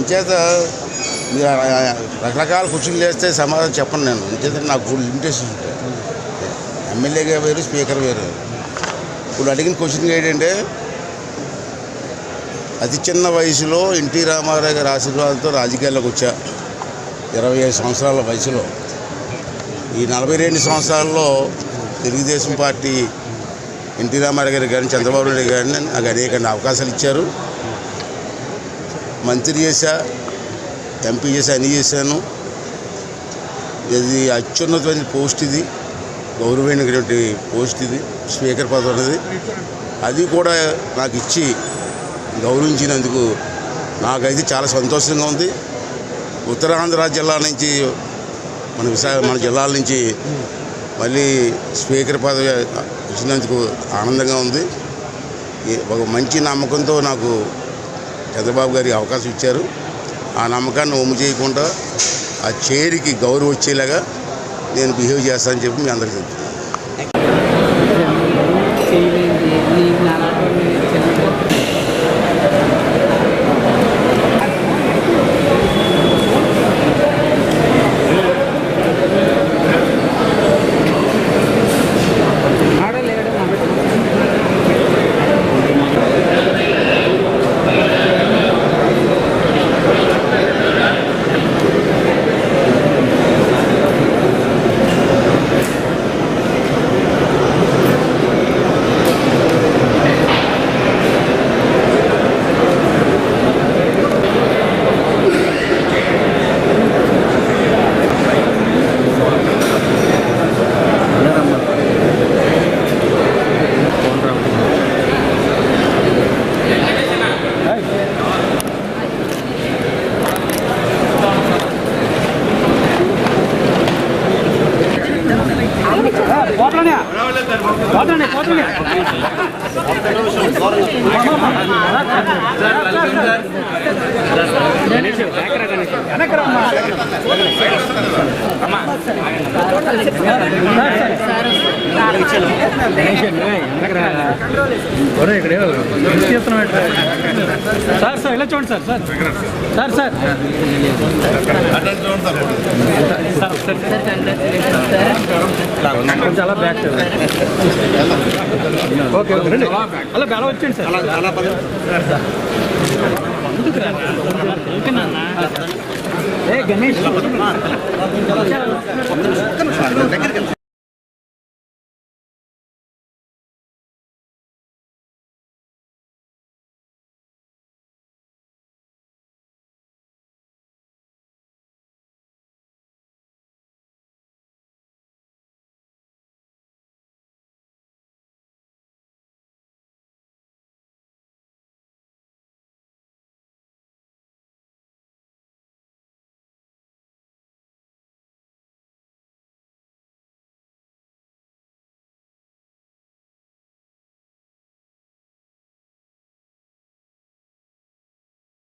అంచేత మీరు రకరకాల క్వశ్చన్లు వేస్తే సమాధానం చెప్పను నేను. అంచేత నాకు లిమిటేషన్ ఉంటాయి ఎమ్మెల్యేగా వేరు స్పీకర్ వేరు. ఇప్పుడు అడిగిన క్వశ్చన్ ఏంటంటే అతి చిన్న వయసులో ఎన్టీ రామారావు గారి ఆశీర్వాదంతో రాజకీయాల్లోకి వచ్చా. ఇరవై ఐదు సంవత్సరాల వయసులో. ఈ నలభై రెండు సంవత్సరాల్లో తెలుగుదేశం పార్టీ ఎన్టీ రామారావు గారి కానీ చంద్రబాబు నాయుడు గారిని నాకు అనేక అవకాశాలు ఇచ్చారు. మంత్రి చేశా ఎంపీ చేశా అన్నీ చేశాను. ఇది అత్యున్నతమైన పోస్ట్ ఇది. గౌరవమైనటువంటి పోస్ట్ ఇది స్పీకర్ పదవి అనేది అది కూడా నాకు ఇచ్చి గౌరవించినందుకు నాకైతే చాలా సంతోషంగా ఉంది. ఉత్తరాంధ్ర జిల్లా నుంచి మన విశాఖ మన జిల్లాల నుంచి మళ్ళీ స్పీకర్ పదవి ఇచ్చినందుకు ఆనందంగా ఉంది. ఒక మంచి నమ్మకంతో నాకు చంద్రబాబు గారికి అవకాశం ఇచ్చారు. ఆ నమ్మకాన్ని ఒమ్ము చేయకుండా ఆ చైర్కి గౌరవం వచ్చేలాగా నేను బిహేవ్ చేస్తానని చెప్పి మీ అందరికీ చెప్తున్నాను. పోతానే పోతానే సార్ సార్ ఇలా చూడండి sir sir. Sir sir. Sir కొంచెం అలా బ్యాక్ ఓకే ఓకే రండి. అలా అలా వచ్చేయండి సార్. అలా గణేష్.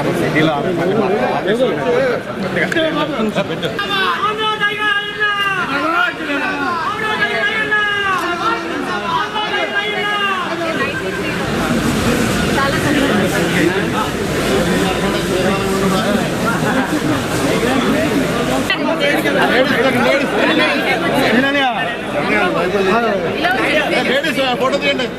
ఒకసారి సార్ ఫోన్ సార్ నేను